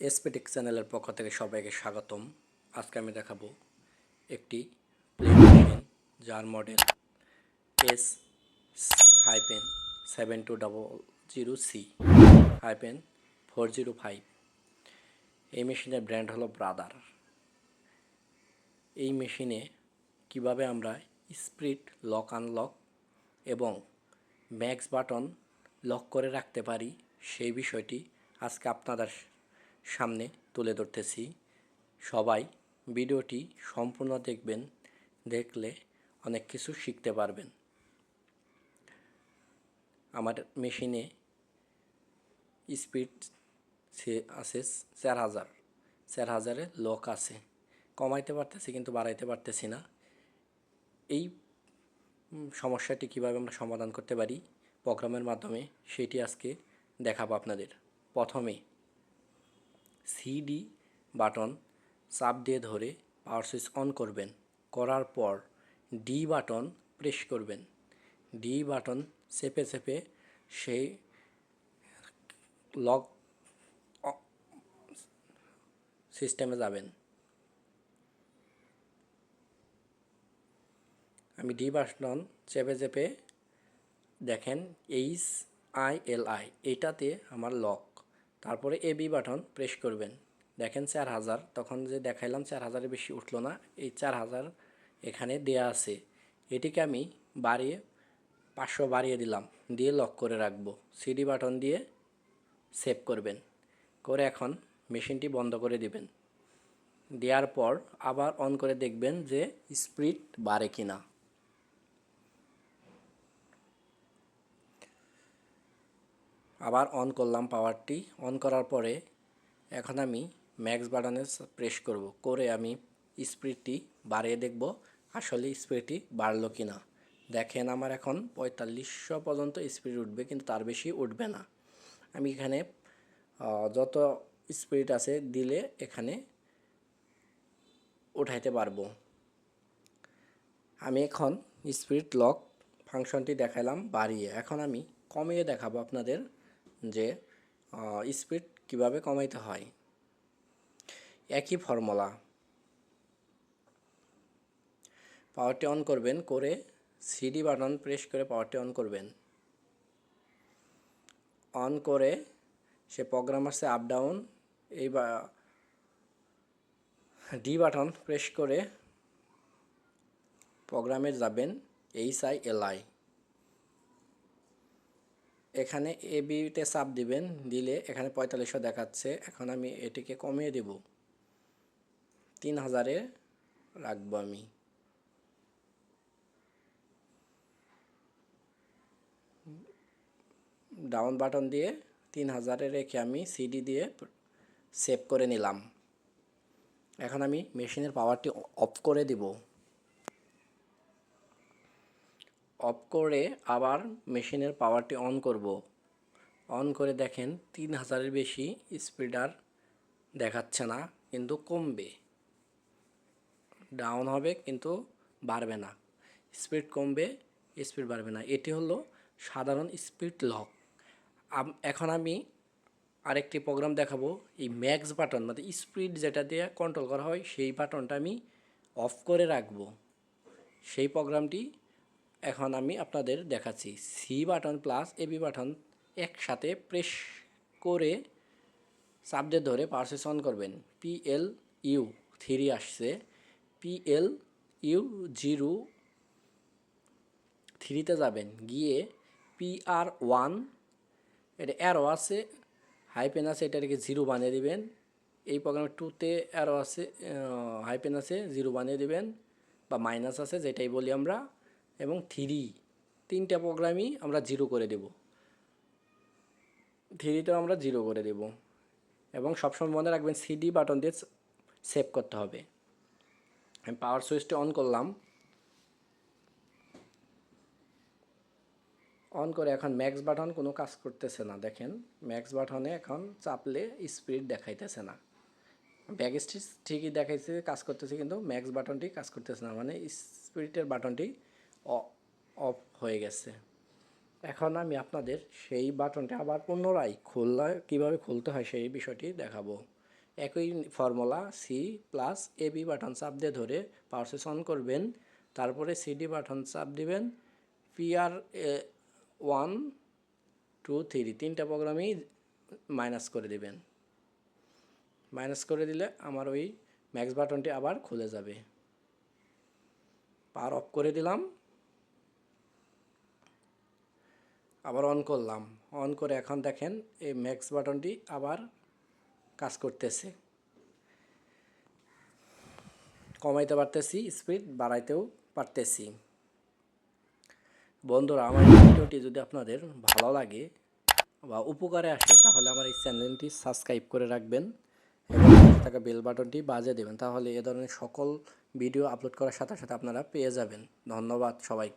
এসপেটিক চ্যানেলের পক্ষ থেকে সবাইকে স্বাগতম। আজকে আমি দেখাবো একটি প্লেন যার model S hyphen seven two double zero C hyphen four zero five এই মেশিনের ব্র্যান্ড হলো ব্রাদার। এই মেশিনে কীভাবে আমরা স্প্রিট লক আনলক এবং ম্যাক্স বাটন লক করে রাখতে পারি সেই বিষয়টি আজকে আপনাদের সামনে তুলে ধরতেছি। সবাই ভিডিওটি সম্পূর্ণ দেখবেন, দেখলে অনেক কিছু শিখতে পারবেন। আমার মেশিনে স্পিড আছে চার হাজার। চার হাজারে লক আছে। কমাইতে পারতেছি কিন্তু বাড়াইতে পারতেছি না। এই সমস্যাটি কীভাবে আমরা সমাধান করতে পারি প্রোগ্রামের মাধ্যমে, সেটি আজকে দেখাবো আপনাদের। প্রথমে সিডি বাটন চাপ দিয়ে ধরে পাওয়ার সুইচ অন করবেন। করার পর ডি বাটন প্রেস করবেন। ডি বাটন চেপে চেপে সেই লক সিস্টেমে যাবেন। আমি ডি বাটন চেপে চেপে দেখেন এইচ আই এল আই এটাতে আমার লক তারপরে এ বি বাটন প্রেস করবেন। দেখেন চার হাজার, তখন যে দেখাইলাম চার হাজারের বেশি উঠল না, এই চার হাজার এখানে দেয়া আছে। এটিকে আমি বাড়িয়ে, পাঁচশো বাড়িয়ে দিলাম, দিয়ে লক করে রাখব। সিডি বাটন দিয়ে সেভ করবেন। করে এখন মেশিনটি বন্ধ করে দিবেন। দেওয়ার পর আবার অন করে দেখবেন যে স্পিড বাড়ে কিনা। আবার অন করলাম পাওয়ারটি অন করার পরে এখন আমি ম্যাক্স বাটনে প্রেস করব, করে আমি স্পিডটি বাড়িয়ে দেখব আসলে স্পিডটি বাড়লো কি না দেখেন আমার এখন পঁয়তাল্লিশশো পর্যন্ত স্পিড উঠবে, কিন্তু তার বেশি উঠবে না। আমি এখানে যত স্পিড আছে দিলে এখানে উঠাইতে পারব। আমি এখন স্পিড লক ফাংশনটি দেখালাম বাড়িয়ে। এখন আমি কমিয়ে দেখাবো আপনাদের যে স্পিড কীভাবে কমাইতে হয়। একই ফর্মুলা পাওয়ারটি অন করবেন, করে সিডি বাটন প্রেস করে পাওয়ারটি অন করবেন। অন করে সে প্রোগ্রাম আসছে আপ ডাউন এই বা ডি বাটন প্রেস করে প্রোগ্রামে যাবেন এইচ আই এল আই এখানে এ বিতে চাপ দিবেন, দিলে এখানে পঁয়তাল্লিশশো দেখাচ্ছে। এখন আমি এটিকে কমিয়ে দেব। তিন হাজারে রাখব আমি। ডাউন বাটন দিয়ে তিন হাজারে রেখে আমি সিডি দিয়ে সেভ করে নিলাম। এখন আমি মেশিনের পাওয়ারটি অফ করে দিব। অফ করে আবার মেশিনের পাওয়ারটি অন করব। অন করে দেখেন তিন হাজারের বেশি স্পিডার দেখাচ্ছে না, কিন্তু কমবে। ডাউন হবে, কিন্তু বাড়বে না। স্পিড কমবে, স্পিড বাড়বে না। এটি হলো সাধারণ স্পিড লক। এখন আমি আরেকটি প্রোগ্রাম দেখাবো। এই ম্যাক্স বাটন মানে স্পিড যেটা দিয়ে কন্ট্রোল করা হয়, সেই বাটনটা আমি অফ করে রাখব। সেই প্রোগ্রামটি এখন আমি আপনাদের দেখাচ্ছি। C button plus AB button একসাথে প্রেস করে দিয়ে ধরে পার্সেস অন করবেন। পি এল ইউ থ্রি আসছে। পি এল ইউ জিরো থ্রিতে যাবেন। গিয়ে পি আর ওয়ান এটা অ্যারো আছে হাইপেন আছে, এটাকে জিরো বানিয়ে দিবেন। এই প্রোগ্রামে টুতে অ্যারো আছে হাইপেন আছে জিরো বানিয়ে দিবেন। বা মাইনাস আছে, যেটাই বলি আমরা। এবং থ্রি। তিনটা প্রোগ্রামই আমরা জিরো করে দেব। থ্রিতেও আমরা জিরো করে দেব। এবং সবসময় মনে রাখবেন সিডি বাটন দিয়ে সেভ করতে হবে। আমি পাওয়ার সুইচটা অন করলাম। অন করে এখন ম্যাক্স বাটন কোনো কাজ করতেছে না, দেখেন। ম্যাক্স বাটনে এখন চাপলে স্পিড দেখাইতেছে না। ব্যাক স্টিচ ঠিকই দেখাইছে, কাজ করতেছে, কিন্তু ম্যাক্স বাটনটি কাজ করতেছে না। মানে স্পিরিটের বাটনটি অফ হয়ে গেছে। এখন আমি আপনাদের সেই বাটনটা আবার পুনরায় খোলা কীভাবে খুলতে হয় সেই বিষয়টি দেখাবো। একই formula C plus A B button চাপ দিয়ে ধরে পাওয়ার অন করবেন। তারপরে সিডি বাটন চাপ দিবেন। পিআর ওয়ান টু থ্রি তিনটা প্রোগ্রামই মাইনাস করে দিবেন। মাইনাস করে দিলে আমার ওই ম্যাক্স বাটনটি আবার খুলে যাবে। পাওয়ার অফ করে দিলাম। আবার অন করলাম। অন করে এখন দেখেন এই ম্যাক্স বাটনটি আবার কাজ করতেছে। কমাইতে পারতেছি স্পিড বাড়াইতেও পারতেছি। বন্ধুরা, আমার ভিডিওটি যদি আপনাদের ভালো লাগে বা উপকারে আসে, তাহলে আমার এই চ্যানেলটি সাবস্ক্রাইব করে রাখবেন এবং থাকা বেল বাটনটি বাজে দেবেন। তাহলে এ ধরনের সকল ভিডিও আপলোড করার সাথে সাথে আপনারা পেয়ে যাবেন। ধন্যবাদ সবাইকে।